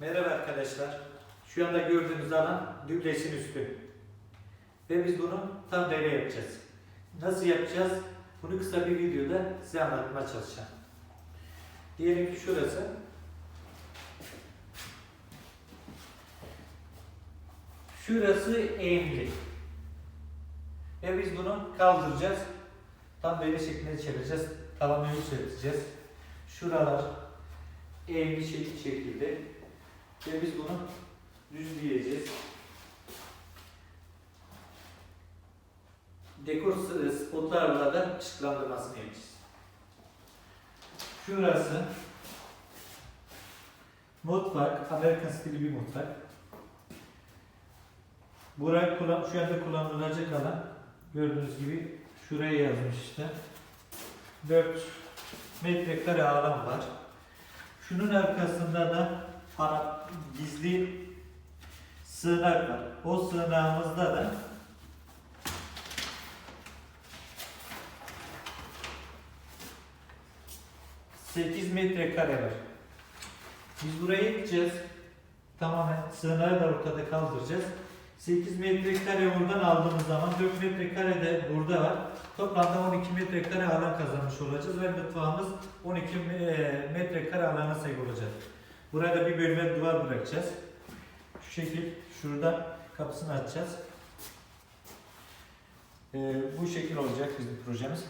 Merhaba arkadaşlar. Şu anda gördüğünüz alan düblesin üstü. Ve biz bunu tam dere yapacağız. Nasıl yapacağız? Bunu kısa bir videoda size anlatmaya çalışacağım. Diyelim ki şurası. Şurası eğimli. Ve biz bunu kaldıracağız. Tam dere şeklinde çevireceğiz. Tavanı yükselteceğiz. Şuralar eğimli şek- şekilde ve biz bunu düzleyeceğiz. Dekor s- spotlarla da ışıklandırmasını yapacağız. Şurası mutfak, Amerikan stili bir mutfak. Kullan, şu anda kullanılacak alan gördüğünüz gibi şuraya yazmış işte. 4 metrekare alan var. Şunun arkasında da para, gizli sığınak var. O sığınağımızda da sekiz metrekare var. Biz buraya gideceğiz. Tamamen sığınağı da ortada kaldıracağız. 8 metrekare oradan aldığımız zaman 4 metrekare de burada var. Toplamda 12 metrekare alan kazanmış olacağız ve mutfağımız 12 me- metrekare alana sahip olacak. Burada bir bölme duvar bırakacağız. Şu şekil şurada kapısını açacağız. Ee, bu şekil olacak bizim projemiz.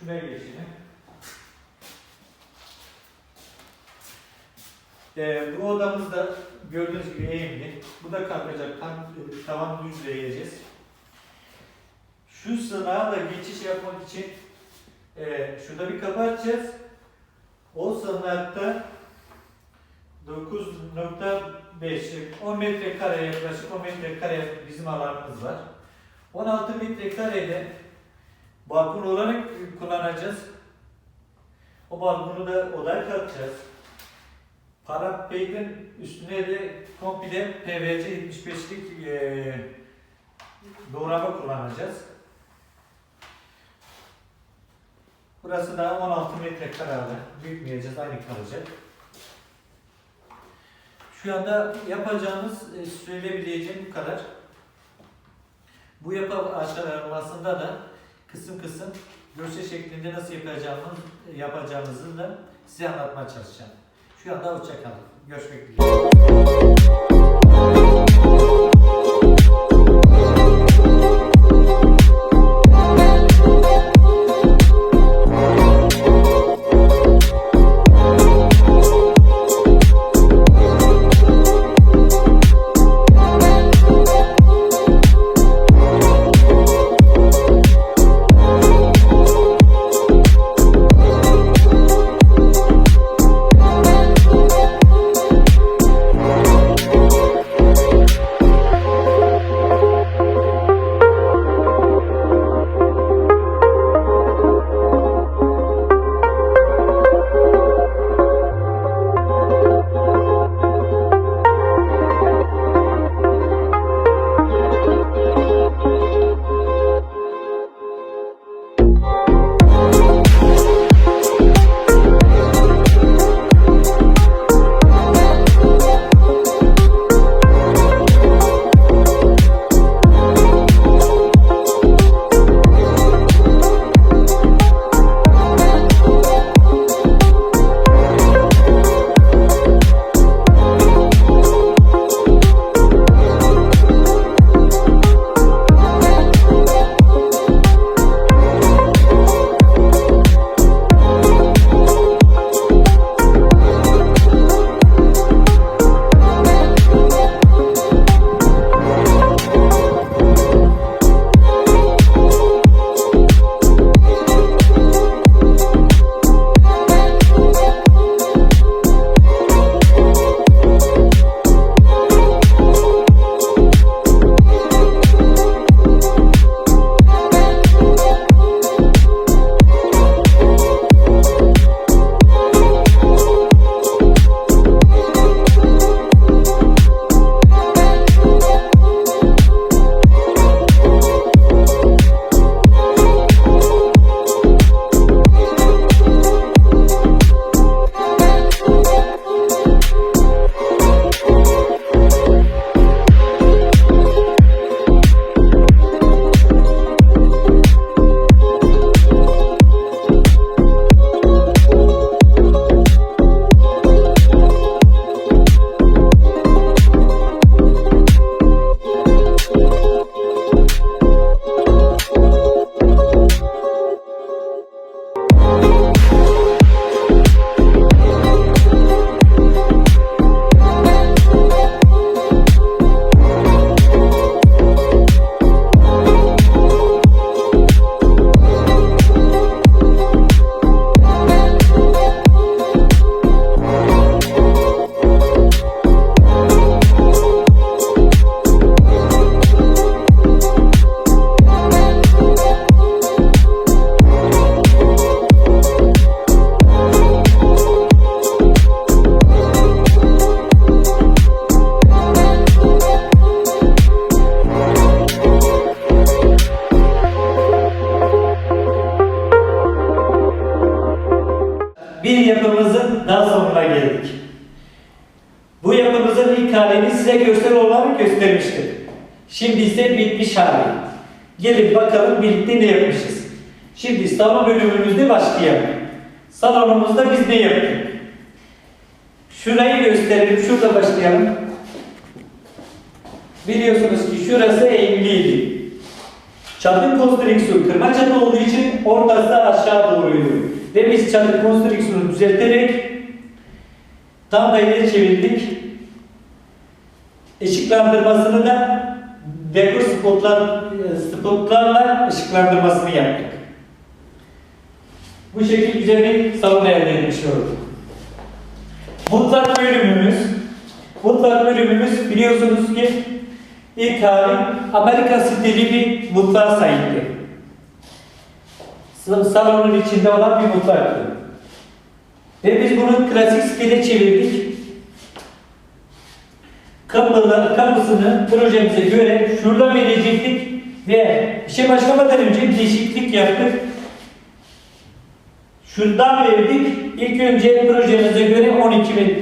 Şuraya geçelim. Ee, bu odamız da gördüğünüz gibi eğimli. Bu da kalkacak. Tam e, tavan düzleyeceğiz. Şu sığınağa da geçiş yapmak için e, şurada bir kapı açacağız. O sığınakta 9.5 10 metrekare yaklaşık 10 metrekare bizim alanımız var. 16 metrekarede balkon olarak kullanacağız. O balkonu da odaya katacağız. Parapeytin üstüne de komple PVC 75'lik e, doğrama kullanacağız. Burası da 16 metrekare. Büyütmeyeceğiz, aynı kalacak. Şu anda yapacağımız, e, söyleyebileceğim bu kadar. Bu yapı aşamasında da kısım kısım görsel şeklinde nasıl yapacağımız, yapacağımızı da size anlatmaya çalışacağım. Şu anda hoşçakalın. Görüşmek dileğiyle. bir yapımızın daha sonuna geldik. Bu yapımızın ilk halini size gösteri olarak göstermiştim. Şimdi ise bitmiş hali. Gelin bakalım birlikte ne yapmışız. Şimdi salon bölümümüzde başlayalım. Salonumuzda biz ne yaptık? Şurayı gösterelim, şurada başlayalım. Biliyorsunuz ki şurası eğimliydi. Çatı konstrüksiyon kırma çatı olduğu için ortası aşağı doğruydu. Ve biz çatı konstrüksiyonu düzelterek tam daire çevirdik. Işıklandırmasını da dekor spotlar, spotlarla ışıklandırmasını yaptık. Bu şekilde güzel bir salon elde etmiş olduk. Mutlak bölümümüz, mutlak bölümümüz biliyorsunuz ki ilk hali Amerika stili bir mutfağa sahipti. Sa- Salonun içinde olan bir mutfaktı. Ve biz bunu klasik stile çevirdik. Kapılar, kapısını projemize göre şuradan verecektik ve işe başlamadan önce değişiklik yaptık. Şuradan verdik. İlk önce projemize göre 12 met-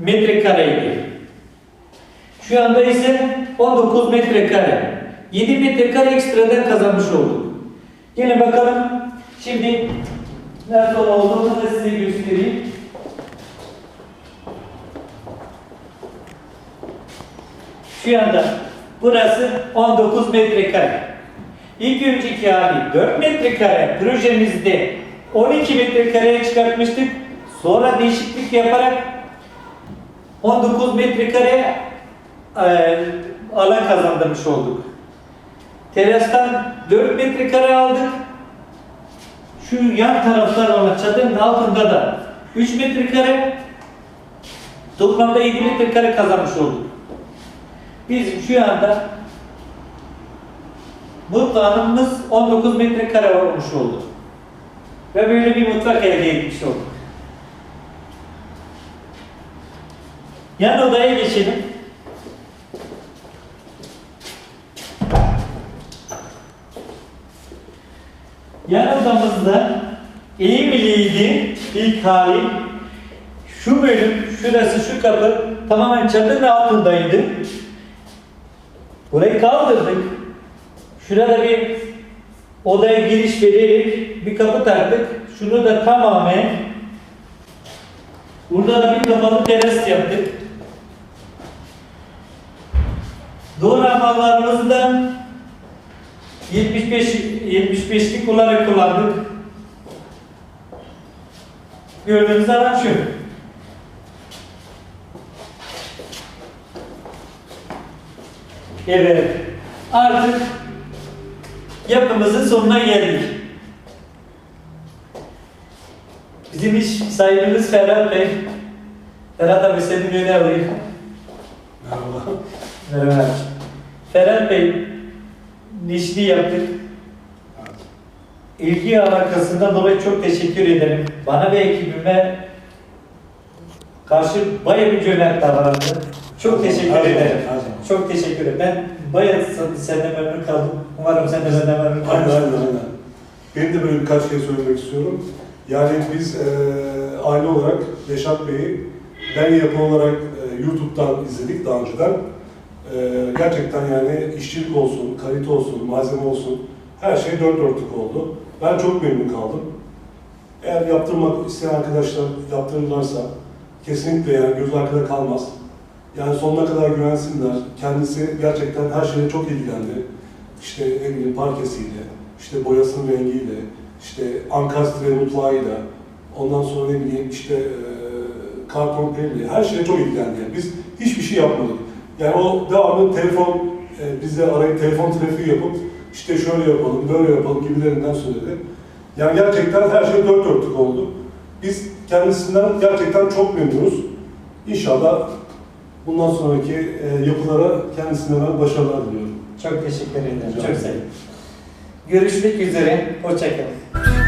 metrekareydi. Şu anda ise 19 metrekare. 7 metrekare ekstradan kazanmış olduk. Gelin bakalım. Şimdi nasıl olduğunu da size göstereyim. Şu anda burası 19 metrekare. İlk önceki hali 4 metrekare projemizde 12 metrekareye çıkartmıştık. Sonra değişiklik yaparak 19 metrekare e, alan kazandırmış olduk. Terastan 4 metrekare aldık. Şu yan taraflar olan çadırın altında da 3 metrekare toplamda 7 metrekare kazanmış olduk. Biz şu anda mutfağımız 19 metrekare olmuş oldu. Ve böyle bir mutfak elde etmiş olduk. Yan odaya geçelim. Yan odamızda eğimliydi ilk hali. Şu bölüm, şurası, şu kapı tamamen çadırın altındaydı. Burayı kaldırdık. Şurada bir odaya giriş vererek bir kapı taktık. Şunu da tamamen burada da bir kapalı teras yaptık. Doğru amallarımızı da 75 75'lik olarak kullandık. Gördüğünüz alan şu. Evet. Artık yapımızın sonuna geldik. Bizim iş sahibimiz Ferhat Bey. Ferhat abi seni öne alayım. Merhaba. Merhaba. Ferhat Bey, nişli yaptık. İlgi alakasından dolayı çok teşekkür ederim. Bana ve ekibime karşı bayağı bir cömert davrandı. Çok teşekkür zaman, ederim. zaman. Çok teşekkür ederim. Ben sen- senden memnun kaldım. Umarım sen de benden memnun Aynen aynen aynen. Benim de böyle birkaç şey söylemek istiyorum. Yani biz e, aile olarak Reşat Bey'i ben yapı olarak e, YouTube'dan izledik daha önceden. E, gerçekten yani işçilik olsun, kalite olsun, malzeme olsun her şey dört dörtlük oldu. Ben çok memnun kaldım. Eğer yaptırmak isteyen arkadaşlar yaptırırlarsa kesinlikle yani göz arkada kalmaz. Yani sonuna kadar güvensinler. Kendisi gerçekten her şeye çok ilgilendi. İşte ne bileyim parkesiyle, işte boyasının rengiyle, işte ankastre mutfağıyla, ondan sonra ne bileyim işte e, karton her şeye çok ilgilendi. Yani biz hiçbir şey yapmadık. Yani o devamlı telefon, e, bizle arayıp telefon trafiği yapıp işte şöyle yapalım, böyle yapalım gibilerinden söyledi. Yani gerçekten her şey dört dörtlük oldu. Biz kendisinden gerçekten çok memnunuz. İnşallah bundan sonraki e, yapılara kendisine ben başarılar diliyorum. Çok teşekkür ederim. Çok sağ olun. Görüşmek üzere. Hoşçakalın.